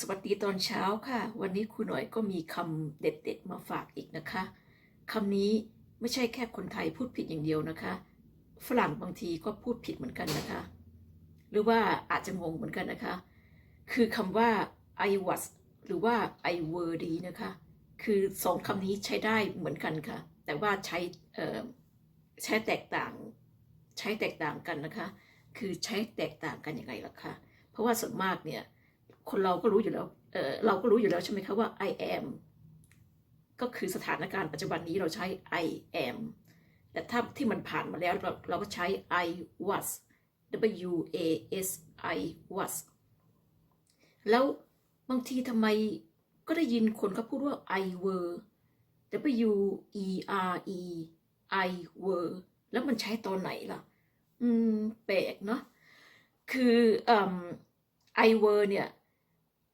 สวัสดีตอนเช้าค่ะ วันนี้ครูหน่อยก็มีคำเด็ดๆมาฝากอีกนะคะคำนี้ไม่ใช่แค่คนไทยพูดผิดอย่างเดียวนะคะ ฝรั่งบางทีก็พูดผิดเหมือนกันนะคะ หรือว่าอาจจะงงเหมือนกันนะคะ คือคำว่า I was หรือว่า I were ดีนะคะ คือสองคำนี้ใช้ได้เหมือนกันค่ะ แต่ว่าใช้ใช้แตกต่างใช้แตกต่างกันนะคะ คือใช้แตกต่างกันยังไงล่ะคะ เพราะว่าส่วนมากเนี่ย คนเราก็รู้อยู่แล้วเออเราก็รู้อยู่แล้วใช่ไหมคะว่า I am ก็คือสถานการณ์ปัจจุบันนี้เราใช้ I am แต่ถ้าที่มันผ่านมาแล้วเราเราก็ใช้ I was W A S I was แล้วบางทีทำไมก็ได้ยินคนเขาพูดว่า I were W E R E I were แล้วมันใช้ตอนไหนล่ะ อืม แปลกเนาะ คืออ I were เนี่ย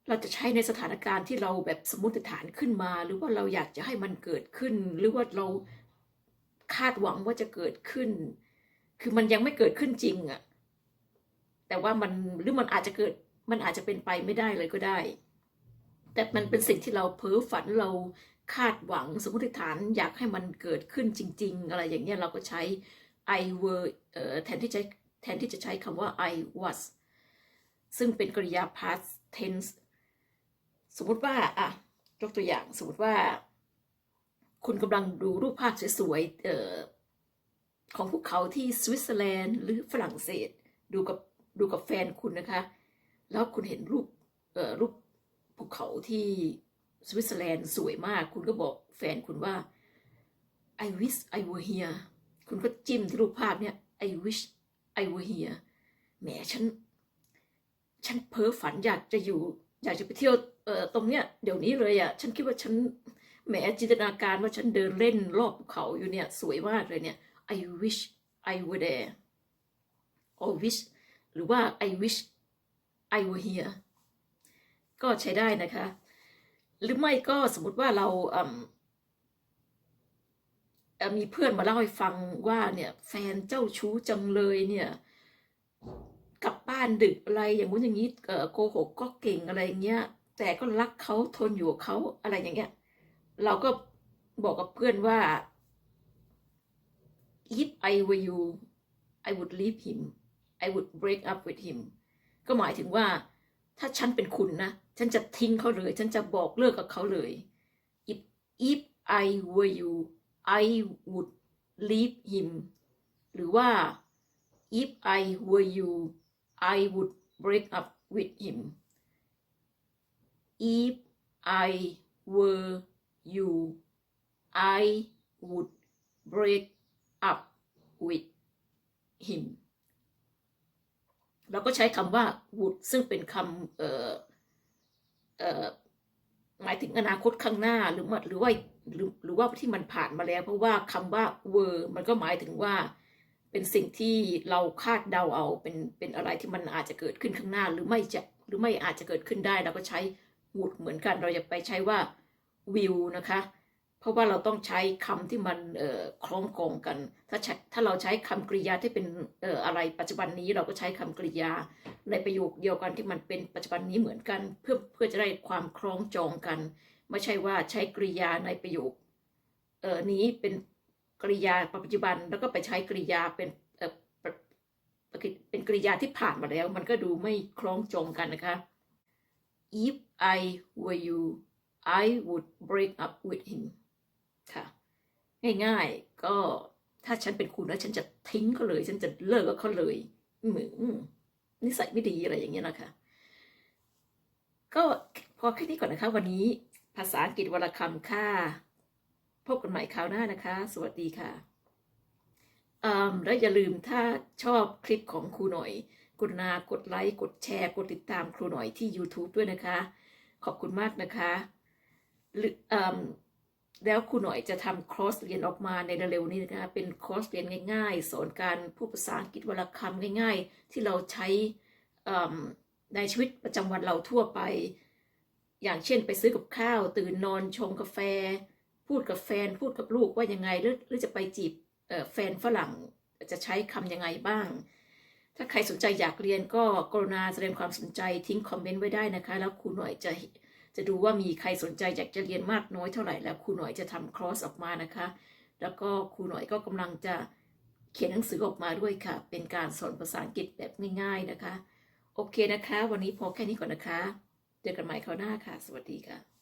เราจะใช้ในสถานการณ์ที่เราแบบสมมติฐานขึ้นมา หรือว่าเราอยากจะให้มันเกิดขึ้น หรือว่าเราคาดหวังว่าจะเกิดขึ้น คือมันยังไม่เกิดขึ้นจริงอะแต่ว่ามันหรือมันอาจจะเกิดมันอาจจะเป็นไปไม่ได้เลยก็ได้ แต่มันเป็นสิ่งที่เราเพ้อฝันเราคาดหวังสมมติฐานอยากให้มันเกิดขึ้นจริง ๆ อะไรอย่างเงี้ยเราก็ใช้ I were เออแทนที่จะแทนที่จะใช้คำว่า I was ซึ่งเป็นกริยา past tense สมมติว่าอะยกตัวอย่างสมมติว่า คุณกำลังดูรูปภาพสวยๆเอ่อของภูเขาที่สวิตเซอร์แลนด์หรือฝรั่งเศสดูกับดูกับแฟนคุณนะคะ แล้วคุณเห็นรูปเอ่อรูปภูเขาที่สวิตเซอร์แลนด์สวยมาก คุณก็บอกแฟนคุณว่า I wish I were here คุณก็จิ้มที่รูปภาพเนี่ย I wish I were here แหมฉัน ฉันเพ้อฝันอยากจะอยู่ อยากจะไปเที่ยวเอ่อตรงเนี้ยเดี๋ยวนี้เลยอะ่ะฉันคิดว่าฉันแหมจินตนาการว่าฉันเดินเล่นรอบภูเขาอยู่เนี่ยสวยมากเลยเนี่ย I wish I were there or wish หรือว่า I wish I were here ก็ใช้ได้นะคะ หรือไม่ก็สมมติว่าเราเมีเพื่อนมาเล่าให้ฟังว่าเนี่ยแฟนเจ้าชู้จังเลยเนี่ย กลับบ้านดึกอะไรอย่างงู้นอย่างนี้เออโกหกก็เก่งอะไรอย่างเงี้ย แต่ก็รักเขาทนอยู่กับเขาอะไรอย่างเงี้ย เราก็บอกกับเพื่อนว่า if I were you I would leave him I would break up with him ก็หมายถึงว่า ถ้าฉันเป็นคุณนะ ฉันจะทิ้งเขาเลย ฉันจะบอกเลิกกับเขาเลย if if I were you I would leave him หรือว่า if I were you I would break up with him if I were you I would break up with him เราก็ใช้คำว่า would ซึ่งเป็นคำเอ่อเอ่อหมายถึงอนาคตข้างหน้าหรือหรือว่าหรือหรือว่าที่มันผ่านมาแล้ว เพราะว่าคำว่า were มันก็หมายถึงว่า เป็นสิ่งที่เราคาดเดาเอาเป็นเป็นอะไรที่มันอาจจะเกิดขึ้นข้างหน้า หรือไม่จะหรือไม่อาจจะเกิดขึ้นได้เราก็ใช้ would เหมือนกัน เราจะไปใช้ว่า will นะคะ เพราะว่าเราต้องใช้คำที่มันเอ่อคล้องกองกัน ถ้าถ้าเราใช้คำกริยาที่เป็นเอ่ออะไรปัจจุบันนี้เราก็ใช้คำกริยา ในประโยคเดียวกันที่มันเป็นปัจจุบันนี้เหมือนกัน เพื่อเพื่อจะได้ความคล้องจองกัน ไม่ใช่ว่าใช้กริยาในประโยคนี้เป็น กริยาปัจจุบันแล้วก็ไปใช้กริยาเป็นเออเป็นกริยาที่ผ่านมาแล้ว มันก็ดูไม่คล้องจองกันนะคะ if I were you I would break up with him ค่ะ ง่ายๆ ก็ถ้าฉันเป็นคุณแล้วฉันจะทิ้งเขาเลย ฉันจะเลิกกับเขาเลยเหมือนนิสัยไม่ดีอะไรอย่างเงี้ยนะคะ ก็พอแค่นี้ก่อนนะคะ วันนี้ภาษาอังกฤษวรรณคำค่ะ กันใหม่คราวหน้านะคะ สวัสดีค่ะแล้วอย่าลืมถ้าชอบคลิปของครูหน่อยกรุณากดไลค์กดแชร์ กดติดตามครูหน่อยที่ YouTube ด้วยนะคะ ขอบคุณมากนะคะแล้วครูหน่อยจะทำคอร์สเรียนออกมาในเร็วนี้นะคะเป็นคอร์สเรียนง่าย ๆ สอนการพูดภาษาอังกฤษวรรณคำง่าย ๆ ที่เราใช้ในชีวิตประจำวันเราทั่วไป อย่างเช่นไปซื้อกับข้าว ตื่นนอนชงกาแฟ พูดกับแฟนพูดกับลูกว่ายังไงหรือหรือจะไปจีบแฟนฝรั่งจะใช้คำยังไงบ้าง ถ้าใครสนใจอยากเรียนก็กรุณาแสดงความสนใจทิ้งคอมเมนต์ไว้ได้นะคะ แล้วครูหน่อยจะจะดูว่ามีใครสนใจอยากจะเรียนมากน้อยเท่าไหร่แล้วครูหน่อยจะทำคอร์สออกมานะคะ แล้วก็ครูหน่อยก็กำลังจะเขียนหนังสือออกมาด้วยค่ะ เป็นการสอนภาษาอังกฤษแบบง่ายๆนะคะ โอเคนะคะ วันนี้พอแค่นี้ก่อนนะคะ เจอกันใหม่คราวหน้าค่ะ สวัสดีค่ะ